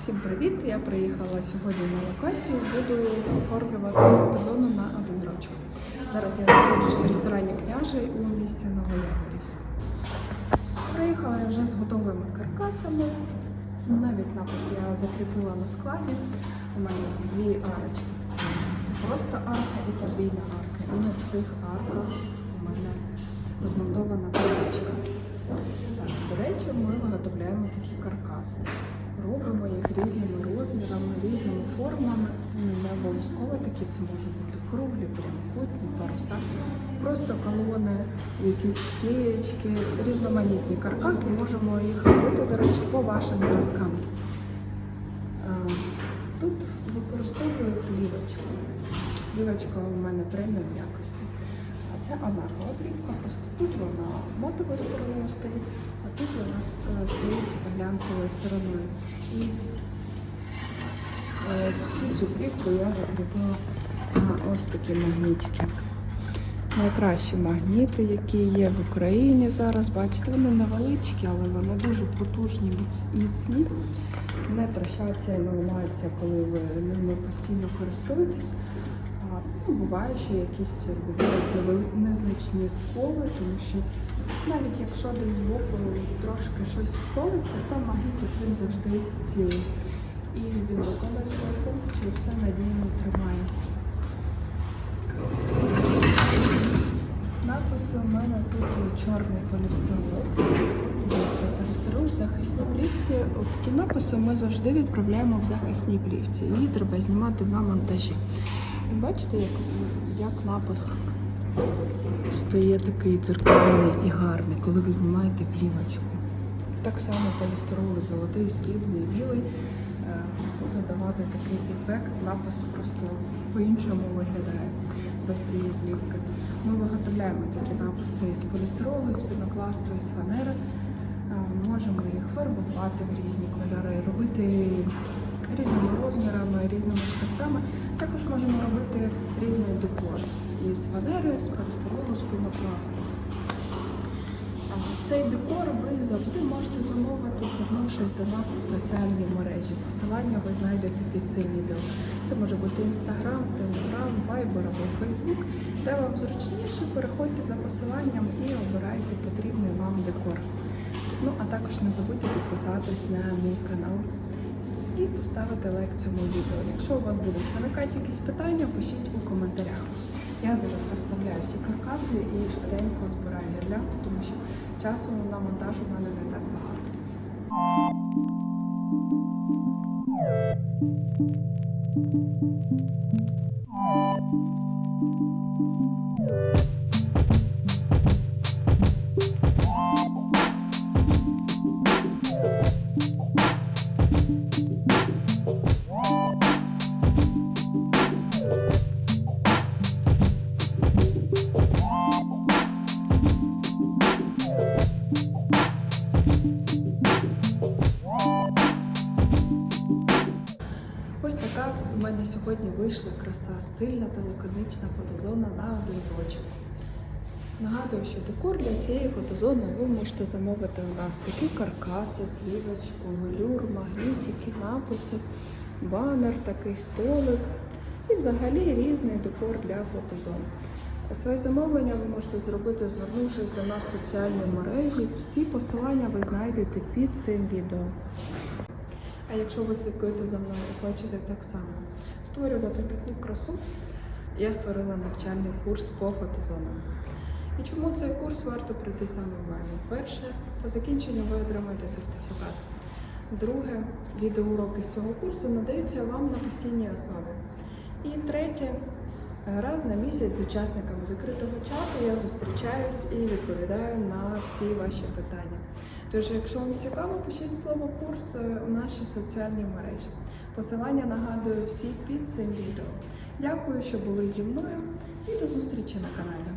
Всім привіт! Я приїхала сьогодні на локацію. Буду оформлювати фотозону на один рочок. Зараз я знаходжусь в ресторані княжий у місті Новояворівськ. Приїхала я вже з готовими каркасами. Навіть напис я закріпила на складі. У мене дві арочки. Просто арка і подвійна арка. І на цих арках у мене розмонтована паличка. До речі, ми виготовляємо такі каркаси. Робимо їх різними розмірами, різними формами. Не обов'язково такі, це можуть бути круглі, прямокутні, паруса. Просто колони, якісь стієчки, різноманітні каркаси. Можемо їх робити, до речі, по вашим зразкам. Е, Тут використовую плівочку. Плівочка у мене преміум якості. Це анаргова плівка, просто тут вона матовою стороною стоїть, а тут нас е, стоїть глянцевою стороною. І е, всю цю плівку я закріпила на ось такі магнітики. Найкращі магніти, які є в Україні зараз. Бачите, вони невеличкі, але вони дуже потужні, міцні. Не трощаться і не ламаються, коли ви ними постійно користуєтесь. Ну, буває, що якісь незначні сколи, тому що навіть якщо десь збоку трошки щось сковиться, сам магнітик він завжди цілий. І він виконує свою функцію, все надійно тримає. Написи у мене тут є чорний полістирол. Дивіться, полістирол в захисній плівці. Такі написи ми завжди відправляємо в захисній плівці. Її треба знімати на монтажі. І бачите, як, як напис стає такий дзеркальний і гарний, коли ви знімаєте плівочку. Так само полістирол золотий, срібний, білий е, буде давати такий ефект. Напис просто по-іншому виглядає без цієї плівки. Ми виготовляємо такі написи з полістиролу, з пінопласту, з фанери. Е, Можемо їх фарбувати в різні кольори, робити різними розмірами, різними шрифтами. Також можемо робити різний декор із фанери, з полістиролу, з пінопласту. Цей декор ви завжди можете замовити, звернувшись до нас у соціальній мережі. Посилання ви знайдете під цим відео. Це може бути Instagram, Telegram, Viber або Facebook. Де вам зручніше, переходьте за посиланням і обирайте потрібний вам декор. Ну а також не забудьте підписатись на мій канал і поставити лайк цьому відео. Якщо у вас будуть виникати якісь питання, пишіть у коментарях. Я зараз розставляю всі каркаси і швиденько збираю гірлянду, тому що часу на монтаж у мене не так багато. Ось така у мене сьогодні вийшла краса, стильна та лаконична фотозона на один рочок. Нагадую, що декор для цієї фотозони ви можете замовити у нас такі каркаси, плівочку, велюр, магнітики, написи, банер, такий столик і взагалі різний декор для фотозон. Своє замовлення ви можете зробити, звернувшись до нас в соціальні мережі. Всі посилання ви знайдете під цим відео. А якщо ви слідкуєте за мною і хочете так само створювати таку красу, я створила навчальний курс по фотозонам. І чому цей курс варто пройти саме вами? Перше, по закінченню ви отримаєте сертифікат. Друге, відеоуроки з цього курсу надаються вам на постійній основі. І третє, раз на місяць з учасниками закритого чату я зустрічаюсь і відповідаю на всі ваші питання. Тож, якщо вам цікаво, пишіть слово курс у наші соціальні мережі. Посилання нагадую всі під цим відео. Дякую, що були зі мною і до зустрічі на каналі.